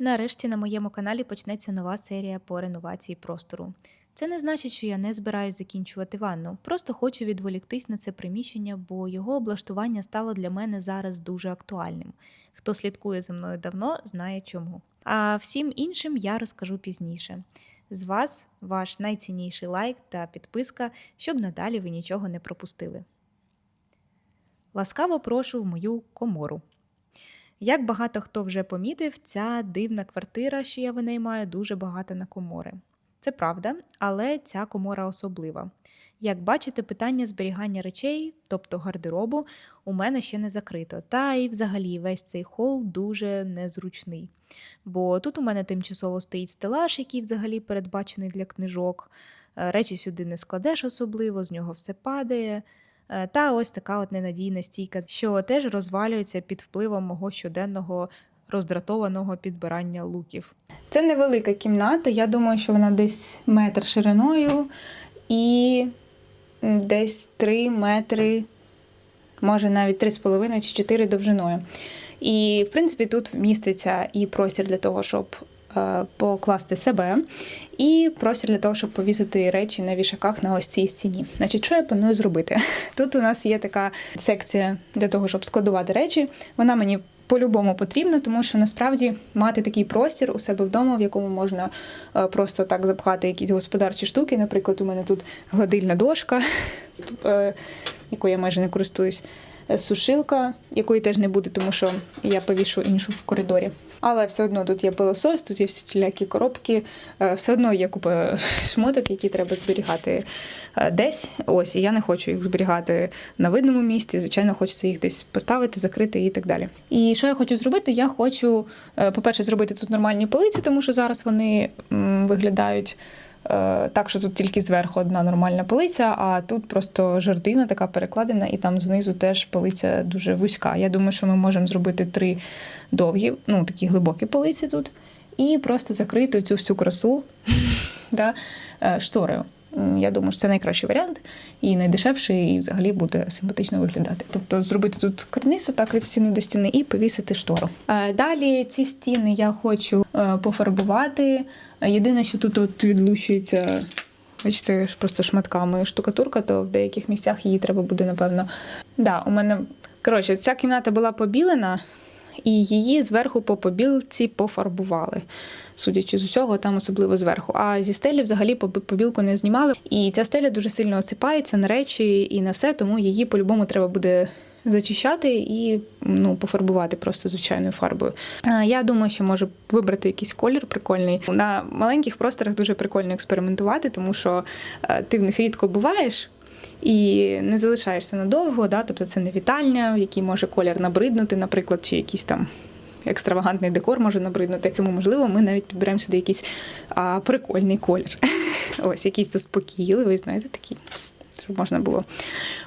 Нарешті на моєму каналі почнеться нова серія по реновації простору. Це не значить, що я не збираюсь закінчувати ванну. Просто хочу відволіктись на це приміщення, бо його облаштування стало для мене зараз дуже актуальним. Хто слідкує за мною давно, знає чому. А всім іншим я розкажу пізніше. З вас ваш найцінніший лайк та підписка, щоб надалі ви нічого не пропустили. Ласкаво прошу в мою комору. Як багато хто вже помітив, ця дивна квартира, що я винаймаю, дуже багата на комори. Це правда, але ця комора особлива. Як бачите, питання зберігання речей, тобто гардеробу, у мене ще не закрито. Та і взагалі весь цей хол дуже незручний. Бо тут у мене тимчасово стоїть стелаж, який взагалі передбачений для книжок. Е, Речі сюди не складеш особливо, з нього все падає. Е, Та ось така от ненадійна стійка, що теж розвалюється під впливом мого щоденного роздратованого підбирання луків. Це невелика кімната. Я думаю, що вона десь метр шириною і десь 3 метри, може навіть 3,5 чи 4 довжиною. І, в принципі, тут міститься і простір для того, щоб покласти себе, і простір для того, щоб повісити речі на вішаках на ось цій стіні. Значить, що я планую зробити? Тут у нас є така секція для того, щоб складувати речі. Вона мені по-любому потрібна, тому що насправді мати такий простір у себе вдома, в якому можна е, просто так запхати якісь господарчі штуки. Наприклад, у мене тут гладильна дошка, е, якою я майже не користуюсь. Е, Сушилка, якої теж не буде, тому що я повішу іншу в коридорі. Але все одно тут є пилосос, тут є всілякі коробки, е, все одно є купа шмоток, які треба зберігати е, десь. Ось, і я не хочу їх зберігати на видному місці. Звичайно, хочеться їх десь поставити, закрити і так далі. І що я хочу зробити? Я хочу, по-перше, зробити тут нормальні полиці, тому що зараз вони виглядають. Е, Так, що тут тільки зверху одна нормальна полиця, а тут просто жердина така перекладена, і там знизу теж полиця дуже вузька. Я думаю, що ми можемо зробити три довгі, ну такі глибокі полиці тут, і просто закрити цю всю красу е, шторою. Я думаю, що це найкращий варіант і найдешевший, і взагалі буде симпатично виглядати. Тобто зробити тут карниз так від стіни до стіни і повісити штору. Е, Далі ці стіни я хочу е, пофарбувати. Єдине, що тут от відлущується. Бачите, просто шматками штукатурка, то в деяких місцях її треба буде, напевно. Да, у мене коротше, ця кімната була побілена, і її зверху по побілці пофарбували. Судячи з усього, там особливо зверху. А зі стелі взагалі побілку не знімали. І ця стеля дуже сильно осипається на речі і на все, тому її по-любому треба буде зачищати і ну, пофарбувати просто звичайною фарбою. Я думаю, що можу вибрати якийсь колір прикольний. На маленьких просторах дуже прикольно експериментувати, тому що е, ти в них рідко буваєш. І не залишаєшся надовго, да? тобто це не вітальня, в якій може колір набриднути, наприклад, чи якийсь там екстравагантний декор може набриднути. Тому, можливо, ми навіть підберемо сюди якийсь а, прикольний колір. Ось якийсь заспокійливий, знаєте, такий, щоб можна було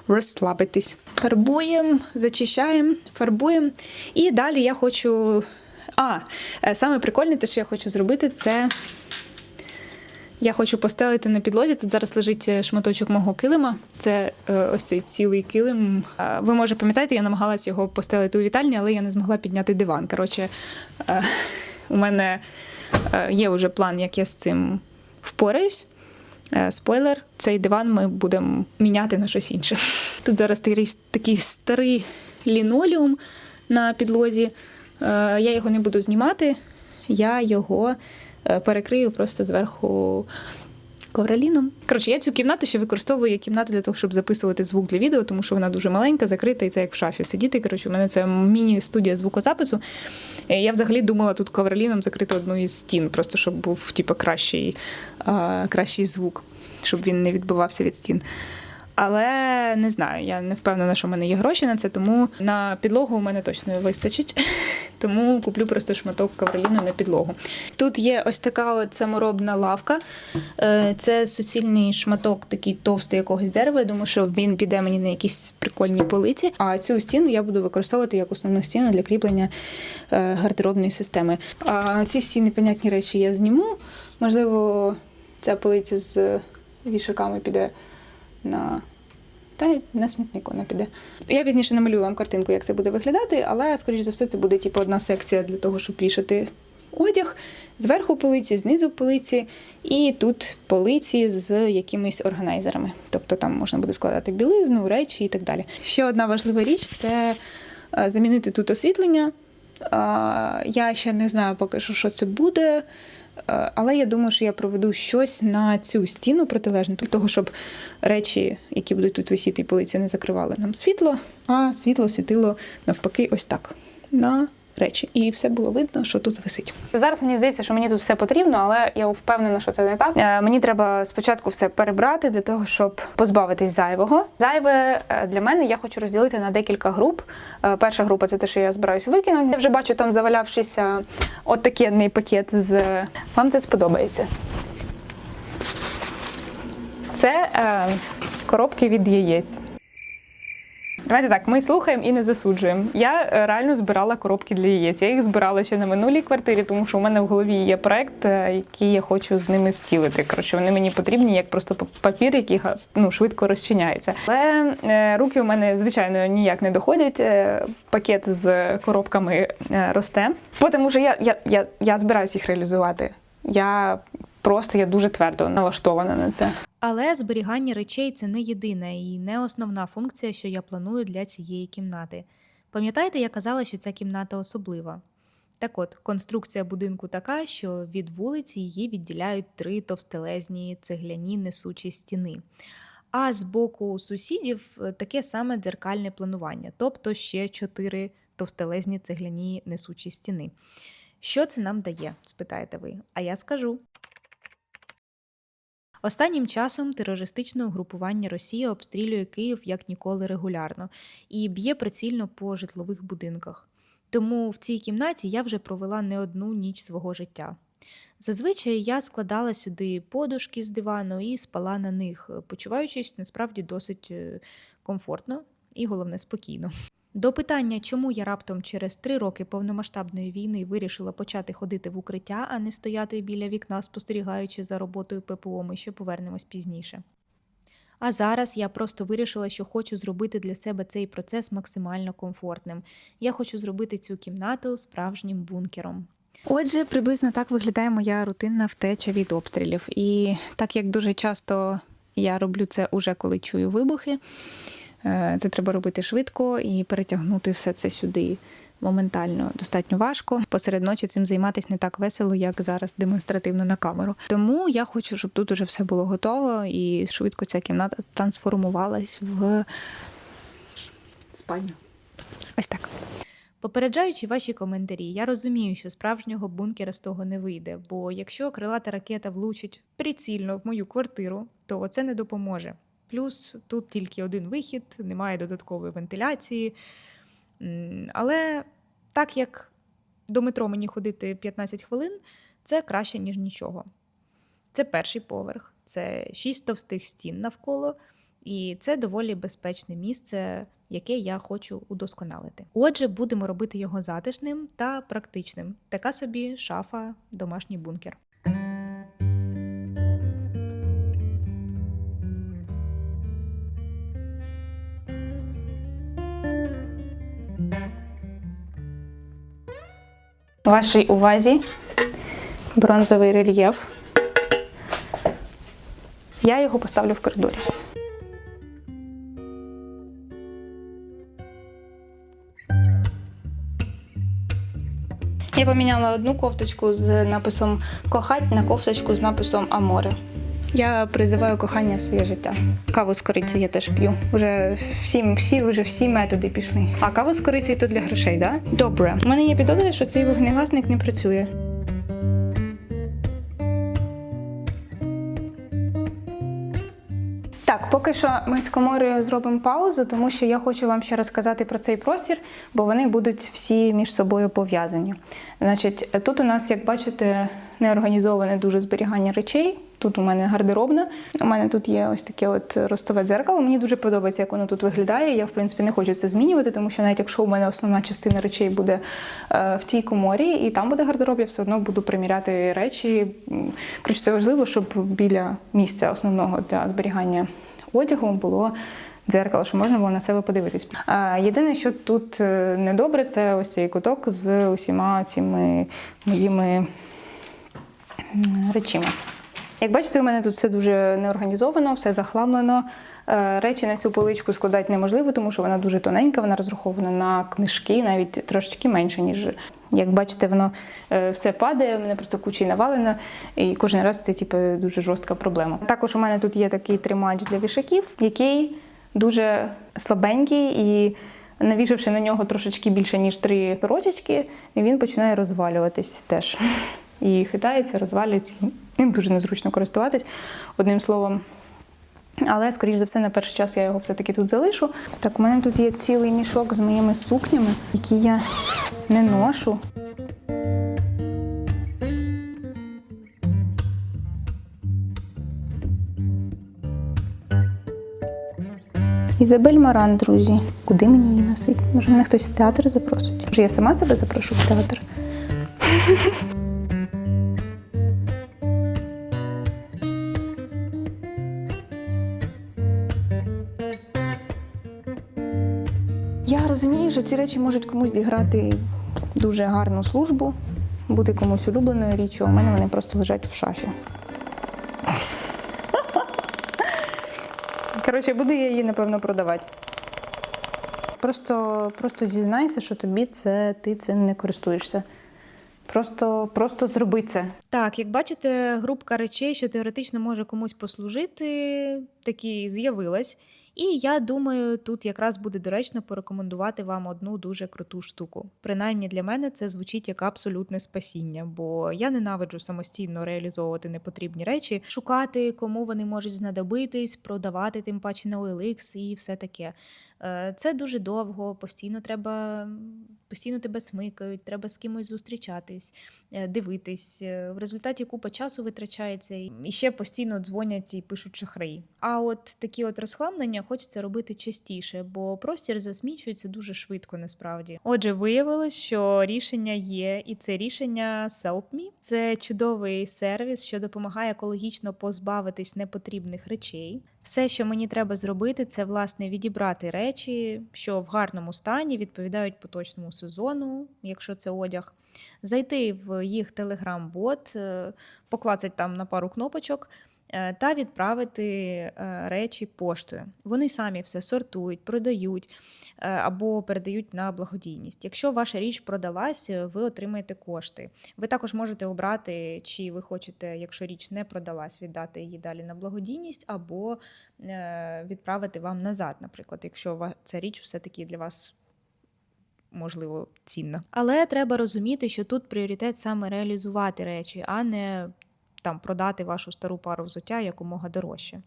розслабитись. Фарбуємо, зачищаємо, фарбуємо. І далі я хочу. А, е, саме прикольне, те, що я хочу зробити, це. Я хочу постелити на підлозі. Тут зараз лежить е, шматочок мого килима. Це е, ось цей цілий килим. Ви може пам'ятаєте, я намагалась його постелити у вітальні, але я не змогла підняти диван. Коротше, е, у мене є вже план, як я з цим впораюсь. Спойлер, цей диван ми будемо міняти на щось інше. Тут зараз такий, старий лінолеум на підлозі. Я його не буду знімати, я його перекрию просто зверху ковроліном. Коротше, я цю кімнату ще використовую як кімнату для того, щоб записувати звук для відео, тому що вона дуже маленька, закрита, і це як в шафі сидіти. Коротше, у мене це міні-студія звукозапису. Е, Я взагалі думала тут ковроліном закрити одну із стін, просто щоб був типу, кращий, а, кращий звук, щоб він не відбивався від стін. Але не знаю, я не впевнена, що в мене є гроші на це, тому на підлогу у мене точно вистачить. Тому куплю просто шматок ковроліну на підлогу. Тут є ось така от саморобна лавка. Е, Це суцільний шматок, такий товстий якогось дерева. Я думаю, що він піде мені на якісь прикольні полиці. А цю стіну я буду використовувати як основну стіну для кріплення е, гардеробної системи. А ці всі непонятні речі я зніму. Можливо, ця полиця з вішаками піде на. Та й на смітник вона піде. Я пізніше намалюю вам картинку, як це буде виглядати, але, скоріш за все, це буде типу, одна секція для того, щоб вішати одяг, зверху полиці, знизу полиці, і тут полиці з якимись органайзерами. Тобто там можна буде складати білизну, речі і так далі. Ще одна важлива річ це е, замінити тут освітлення. Я ще не знаю поки що, що це буде. е, Але я думаю, що я проведу щось на цю стіну протилежну, для того, щоб речі, які будуть тут висіти і полиці, не закривали нам світло, а світло світило навпаки, ось так на речі. І все було видно, що тут висить. Зараз мені здається, що мені тут все потрібно, але я впевнена, що це не так. Е, Мені треба спочатку все перебрати для того, щоб позбавитись зайвого. Зайве е, для мене я хочу розділити на декілька груп. Е, Перша група це те, що я збираюсь викинути. Я вже бачу там завалявшийся от такий пакет з вам це сподобається. Це е, коробки від яєць. Давайте так, ми слухаємо і не засуджуємо. Я е, реально збирала коробки для яєць. Я їх збирала ще на минулій квартирі, тому що у мене в голові є проект, е, який я хочу з ними втілити. Коротше, вони мені потрібні як просто папір, який ну, швидко розчиняється. Але е, руки у мене, звичайно, ніяк не доходять. Пакет з коробками росте. Тому що я, я, я, я збираюся їх реалізувати. Я просто я дуже твердо налаштована на це. Але зберігання речей це не єдина і не основна функція, що я планую для цієї кімнати. Пам'ятаєте, я казала, що ця кімната особлива. Так от, конструкція будинку така, що від вулиці її відділяють три товстелезні цегляні несучі стіни. А з боку сусідів таке саме дзеркальне планування, тобто ще чотири товстелезні цегляні несучі стіни. Що це нам дає? спитаєте ви. А я скажу. Останнім часом терористичне угрупування Росії обстрілює Київ як ніколи регулярно і б'є прицільно по житлових будинках. Тому в цій кімнаті я вже провела не одну ніч свого життя. Зазвичай я складала сюди подушки з дивану і спала на них, почуваючись насправді досить е, комфортно і головне спокійно. До питання, чому я раптом через три роки повномасштабної війни вирішила почати ходити в укриття, а не стояти біля вікна, спостерігаючи за роботою ППО, ми ще повернемось пізніше. А зараз я просто вирішила, що хочу зробити для себе цей процес максимально комфортним. Я хочу зробити цю кімнату справжнім бункером. Отже, приблизно так виглядає моя рутинна втеча від обстрілів. І так як дуже часто я роблю це уже коли чую вибухи, це треба робити швидко і перетягнути все це сюди моментально достатньо важко. Посеред ночі цим займатися не так весело, як зараз демонстративно на камеру. Тому я хочу, щоб тут уже все було готово і швидко ця кімната трансформувалась в спальню. Ось так. Попереджаючи ваші коментарі, я розумію, що справжнього бункера з того не вийде, бо якщо крилата ракета влучить прицільно в мою квартиру, то це не допоможе. Плюс тут тільки один вихід, немає додаткової вентиляції. Але так як до метро мені ходити 15 хвилин, це краще, ніж нічого. Це перший поверх, це шість товстих стін навколо, і це доволі безпечне місце, яке я хочу удосконалити. Отже, будемо робити його затишним та практичним. Така собі шафа, домашній бункер. Вашій увазі бронзовий рельєф. Я його поставлю в коридорі. Я поміняла одну кофточку з написом Кохать на кофточку з написом Аморе. Я призиваю кохання в своє життя. Каву з кориці я теж п'ю. Уже всі, всі, вже всі методи пішли. А каву з кориці то для грошей, да? Добре. У мене є підозра, що цей вогнегасник не працює. Так, поки що ми з коморою зробимо паузу, тому що я хочу вам ще розказати про цей простір, бо вони будуть всі між собою пов'язані. Значить, тут у нас, як бачите, неорганізоване дуже зберігання речей. Тут у мене гардеробна. У мене тут є ось таке от ростове дзеркало. Мені дуже подобається, як воно тут виглядає. Я, в принципі, не хочу це змінювати, тому що навіть якщо у мене основна частина речей буде е, в тій коморі, і там буде гардероб, я все одно буду приміряти речі. Коротше, це важливо, щоб біля місця основного для зберігання одягу було дзеркало, що можна було на себе подивитись. А, єдине, що тут е, недобре, це ось цей куток з усіма цими моїми речима. Як бачите, у мене тут все дуже неорганізовано, все захламлено. Е, Речі на цю поличку складати неможливо, тому що вона дуже тоненька, вона розрахована на книжки, навіть трошечки менше, ніж. Як бачите, воно е, все падає, мене просто кучі навалено, і кожен раз це типу, дуже жорстка проблема. Також у мене тут є такий тримач для вішаків, який дуже слабенький, і навішавши на нього трошечки більше, ніж три сорочечки, він починає розвалюватись теж. І хитається, розвалюється. Ним дуже незручно користуватись, одним словом. Але, скоріш за все, на перший час я його все-таки тут залишу. Так, у мене тут є цілий мішок з моїми сукнями, які я не ношу. Ізабель Маран, друзі. Куди мені її носити? Може, мене хтось в театр запросить? Може, я сама себе запрошу в театр? Розумію, що ці речі можуть комусь зіграти дуже гарну службу, бути комусь улюбленою річчю, а у мене вони просто лежать в шафі. Коротше, буду я її, напевно, продавати. Просто, просто зізнайся, що тобі це ти цим не користуєшся. Просто, просто зроби це. Так, як бачите, групка речей, що теоретично може комусь послужити, такі з'явилась. І я думаю, тут якраз буде доречно порекомендувати вам одну дуже круту штуку. Принаймні для мене це звучить як абсолютне спасіння, бо я ненавиджу самостійно реалізовувати непотрібні речі, шукати, кому вони можуть знадобитись, продавати тим паче на OLX і все таке. Е, Це дуже довго, постійно треба, постійно тебе смикають, треба з кимось зустрічатись, е, дивитись. Е, В результаті купа часу витрачається, і ще постійно дзвонять і пишуть шахраї. А от такі от розхламлення хочеться робити частіше, бо простір засмічується дуже швидко насправді. Отже, виявилось, що рішення є, і це рішення SelpMe. Це чудовий сервіс, що допомагає екологічно позбавитись непотрібних речей. Все, що мені треба зробити, це власне відібрати речі, що в гарному стані відповідають поточному сезону, якщо це одяг. Зайти в їх телеграм-бот, е, поклацати там на пару кнопочок та відправити е, речі поштою. Вони самі все сортують, продають е, або передають на благодійність. Якщо ваша річ продалась, е, ви отримаєте кошти. Ви також можете обрати, чи ви хочете, якщо річ не продалась, віддати її далі на благодійність, або е, відправити вам назад, наприклад, якщо ця річ все-таки для вас можливо цінна. Але треба розуміти, що тут пріоритет саме реалізувати речі, а не там продати вашу стару пару взуття якомога дорожче.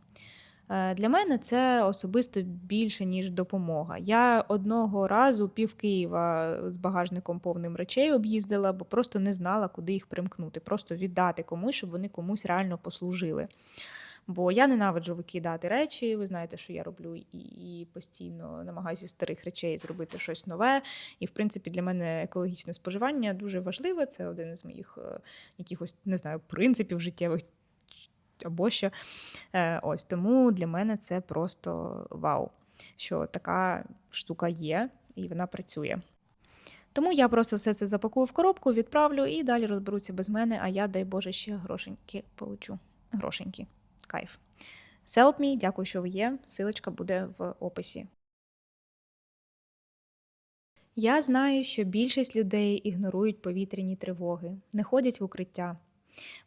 Е, Для мене це особисто більше, ніж допомога. Я одного разу пів Києва з багажником повним речей об'їздила, бо просто не знала, куди їх примкнути, просто віддати комусь, щоб вони комусь реально послужили. Бо я ненавиджу викидати речі. Ви знаєте, що я роблю і, і постійно намагаюся старих речей зробити щось нове. І, в принципі, для мене екологічне споживання дуже важливе. Це один із моїх е, якихось не знаю принципів життєвих або що. Е, ось тому для мене це просто вау, що така штука є і вона працює. Тому я просто все це запакую в коробку, відправлю і далі розберуться без мене, а я, дай Боже, ще грошеньки получу. Грошеньки. Кайф. Селп мій, дякую, що ви є. Силочка буде в описі. Я знаю, що більшість людей ігнорують повітряні тривоги, не ходять в укриття.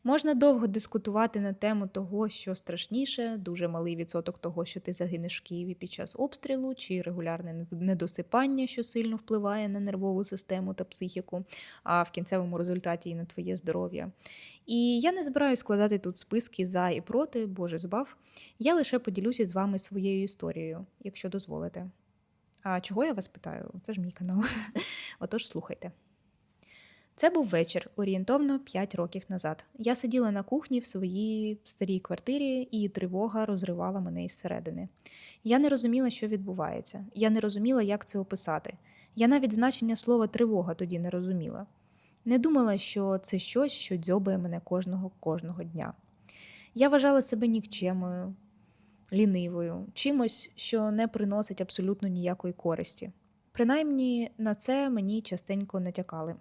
Можна довго дискутувати на тему того, що страшніше, дуже малий відсоток того, що ти загинеш в Києві під час обстрілу, чи регулярне недосипання, що сильно впливає на нервову систему та психіку, а в кінцевому результаті і на твоє здоров'я. І я не збираюсь складати тут списки за і проти, Боже збав. Я лише поділюся з вами своєю історією, якщо дозволите. А чого я вас питаю? Це ж мій канал. Отож, слухайте. Це був вечір, орієнтовно 5 років назад. Я сиділа на кухні в своїй старій квартирі, і тривога розривала мене із середини. Я не розуміла, що відбувається. Я не розуміла, як це описати. Я навіть значення слова тривога тоді не розуміла. Не думала, що це щось, що дзьобає мене кожного кожного дня. Я вважала себе нікчемою. лінивою, чимось, що не приносить абсолютно ніякої користі. Принаймні на це мені частенько натякали.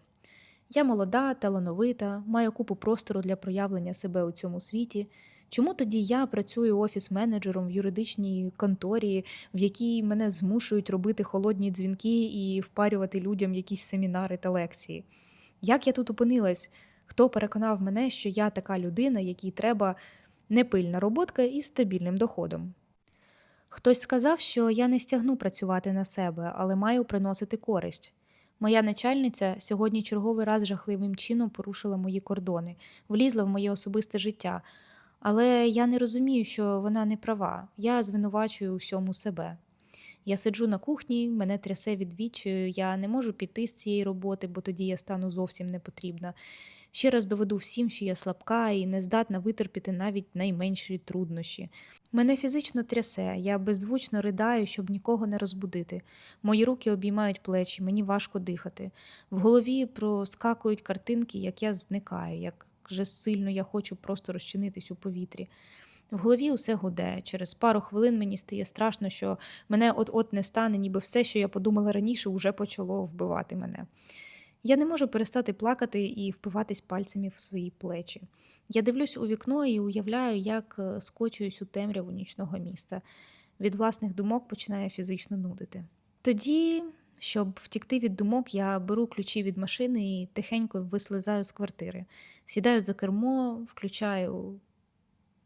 Я молода, талановита, маю купу простору для проявлення себе у цьому світі. Чому тоді я працюю офіс-менеджером в юридичній конторі, в якій мене змушують робити холодні дзвінки і впарювати людям якісь семінари та лекції? Як я тут опинилась? Хто переконав мене, що я така людина, якій треба непильна роботка із стабільним доходом? Хтось сказав, що я не стягну працювати на себе, але маю приносити користь. Моя начальниця сьогодні черговий раз жахливим чином порушила мої кордони, влізла в моє особисте життя. Але я не розумію, що вона не права. Я звинувачую всьому себе. Я сиджу на кухні, мене трясе від я не можу піти з цієї роботи, бо тоді я стану зовсім непотрібна. Ще раз доведу всім, що я слабка і не здатна витерпіти навіть найменші труднощі. Мене фізично трясе, я беззвучно ридаю, щоб нікого не розбудити. Мої руки обіймають плечі, мені важко дихати. В голові проскакують картинки, як я зникаю, як же сильно я хочу просто розчинитись у повітрі. В голові усе гуде. Через пару хвилин мені стає страшно, що мене от-от не стане, ніби все, що я подумала раніше, уже почало вбивати мене. Я не можу перестати плакати і впиватись пальцями в свої плечі. Я дивлюсь у вікно і уявляю, як е, скочуюсь у темряву нічного міста. Від власних думок починає фізично нудити. Тоді, щоб втікти від думок, я беру ключі від машини і тихенько вислизаю з квартири. Сідаю за кермо, включаю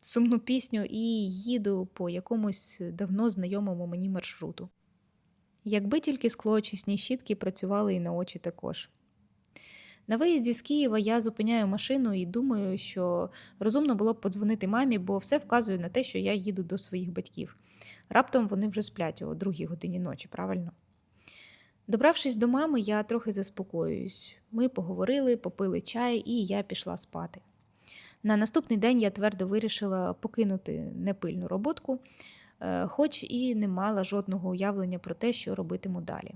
сумну пісню і їду по якомусь давно знайомому мені маршруту. Якби тільки склоочисні щітки працювали і на очі також. На виїзді з Києва я зупиняю машину і думаю, що розумно було б подзвонити мамі, бо все вказує на те, що я їду до своїх батьків. Раптом вони вже сплять о другій годині ночі, правильно? Добравшись до мами, я трохи заспокоююсь. Ми поговорили, попили чай, і я пішла спати. На наступний день я твердо вирішила покинути непильну роботку, е, хоч і не мала жодного уявлення про те, що робитиму далі.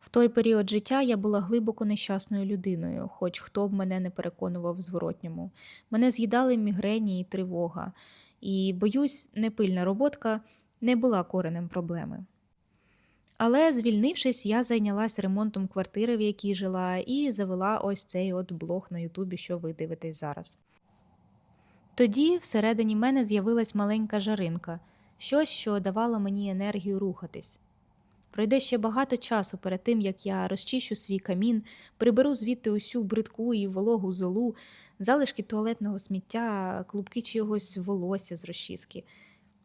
В той період життя я була глибоко нещасною людиною, хоч хто б мене не переконував в зворотньому. Мене з'їдали мігрені і тривога, і, боюсь, непильна роботка не була коренем проблеми. Але, звільнившись, я зайнялась ремонтом квартири, в якій жила, і завела ось цей от блог на Ютубі, що ви дивитесь зараз. Тоді всередині мене з'явилась маленька жаринка, щось, що давало мені енергію рухатись. Пройде ще багато часу перед тим, як я розчищу свій камін, приберу звідти усю бридку і вологу золу, залишки туалетного сміття, клубки чогось волосся з розчіски.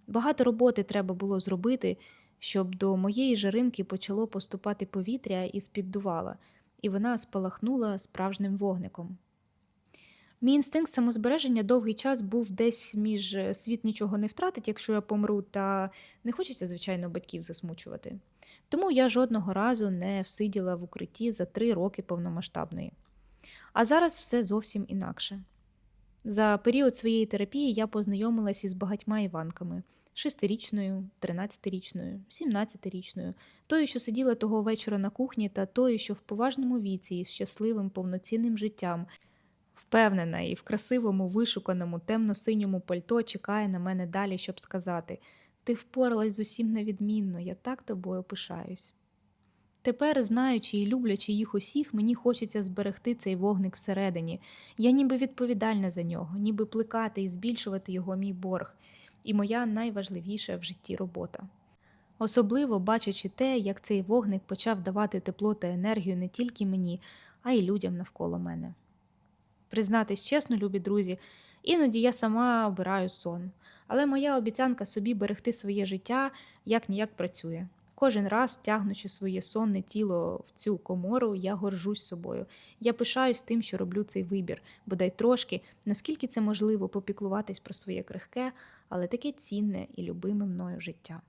Багато роботи треба було зробити, щоб до моєї жаринки почало поступати повітря із піддувала, і вона спалахнула справжнім вогником. Мій інстинкт самозбереження довгий час був десь між е, світ нічого не втратить, якщо я помру, та не хочеться, звичайно, батьків засмучувати. Тому я жодного разу не всиділа в укритті за три роки повномасштабної. А зараз все зовсім інакше. За період своєї терапії я познайомилась із багатьма Іванками: шестирічною, тринадцятирічною, сімнадцятирічною, тою, що сиділа того вечора на кухні, та тою, що в поважному віці із щасливим повноцінним життям, впевнена і в красивому, вишуканому, темно-синьому пальто чекає на мене далі, щоб сказати: Ти впоралась з усім невідмінно, я так тобою пишаюсь. Тепер, знаючи і люблячи їх усіх, мені хочеться зберегти цей вогник всередині. Я ніби відповідальна за нього, ніби плекати і збільшувати його мій борг, і моя найважливіша в житті робота. Особливо бачачи те, як цей вогник почав давати тепло та енергію не тільки мені, а й людям навколо мене. Признатись чесно, любі друзі, іноді я сама обираю сон, але моя обіцянка собі берегти своє життя як ніяк працює. Кожен раз, тягнучи своє сонне тіло в цю комору, я горжусь собою. Я пишаюсь тим, що роблю цей вибір, бодай трошки, наскільки це можливо попіклуватись про своє крихке, але таке цінне і любиме мною життя.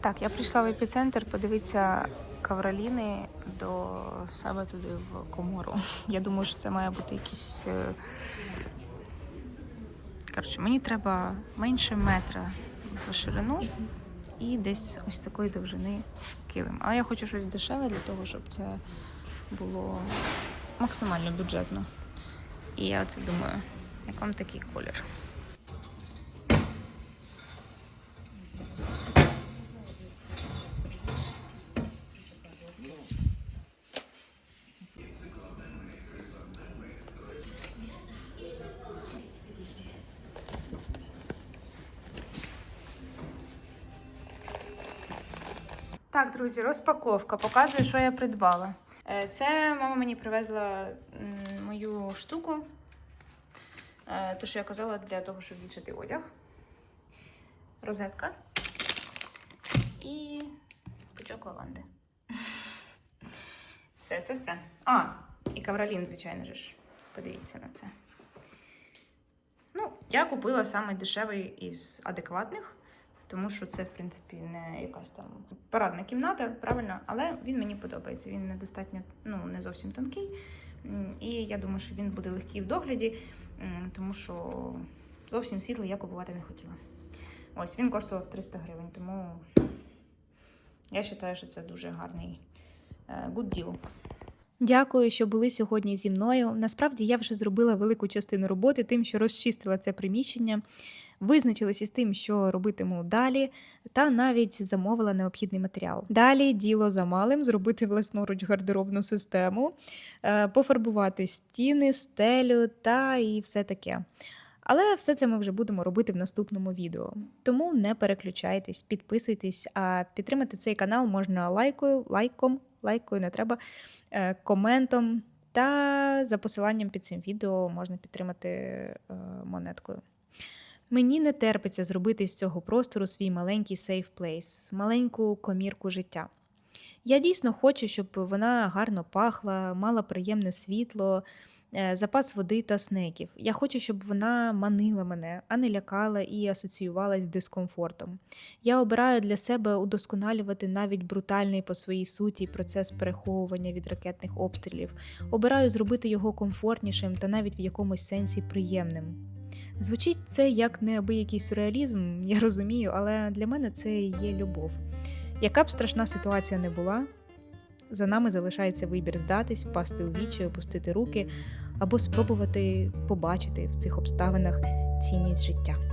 Так, я прийшла в епіцентр подивитися кавроліни до себе туди в комору. Я думаю, що це має бути якийсь. е, Коротше, мені треба менше метра в ширину і десь ось такої довжини килим. Але я хочу щось дешеве для того, щоб це було максимально бюджетно. І я оце думаю, як вам такий колір. Друзі, розпаковка. Показую, що я придбала. Е, Це мама мені привезла мою штуку. Те, що я казала, для того, щоб вішати одяг. Розетка. І пучок лаванди. Все, це все. А, і кавралін, звичайно ж. Подивіться на це. Ну, я купила саме дешевий із адекватних, тому що це, в принципі, не якась там парадна кімната, правильно, але він мені подобається. Він недостатньо, ну, не зовсім тонкий. І я думаю, що він буде легкий в догляді, тому що зовсім світлий я купувати не хотіла. Ось він коштував 300 гривень, тому я вважаю, що це дуже гарний е, good deal. Дякую, що були сьогодні зі мною. Насправді я вже зробила велику частину роботи тим, що розчистила це приміщення, визначилася з тим, що робитиму далі, та навіть замовила необхідний матеріал. Далі діло за малим зробити власноруч гардеробну систему, е, пофарбувати стіни, стелю та і все таке. Але все це ми вже будемо робити в наступному відео. Тому не переключайтесь, підписуйтесь, а підтримати цей канал можна лайкою, лайком, лайкою не треба, е, коментом та за посиланням під цим відео можна підтримати е, монеткою. Мені не терпиться зробити з цього простору свій маленький сейф плейс, маленьку комірку життя. Я дійсно хочу, щоб вона гарно пахла, мала приємне світло, запас води та снеків. Я хочу, щоб вона манила мене, а не лякала і асоціювалась з дискомфортом. Я обираю для себе удосконалювати навіть брутальний по своїй суті процес переховування від ракетних обстрілів. Обираю зробити його комфортнішим та навіть в якомусь сенсі приємним. Звучить це як неабиякий сюрреалізм, я розумію, але для мене це і є любов. Яка б страшна ситуація не була, за нами залишається вибір здатись, впасти у вічі, опустити руки або спробувати побачити в цих обставинах цінність життя.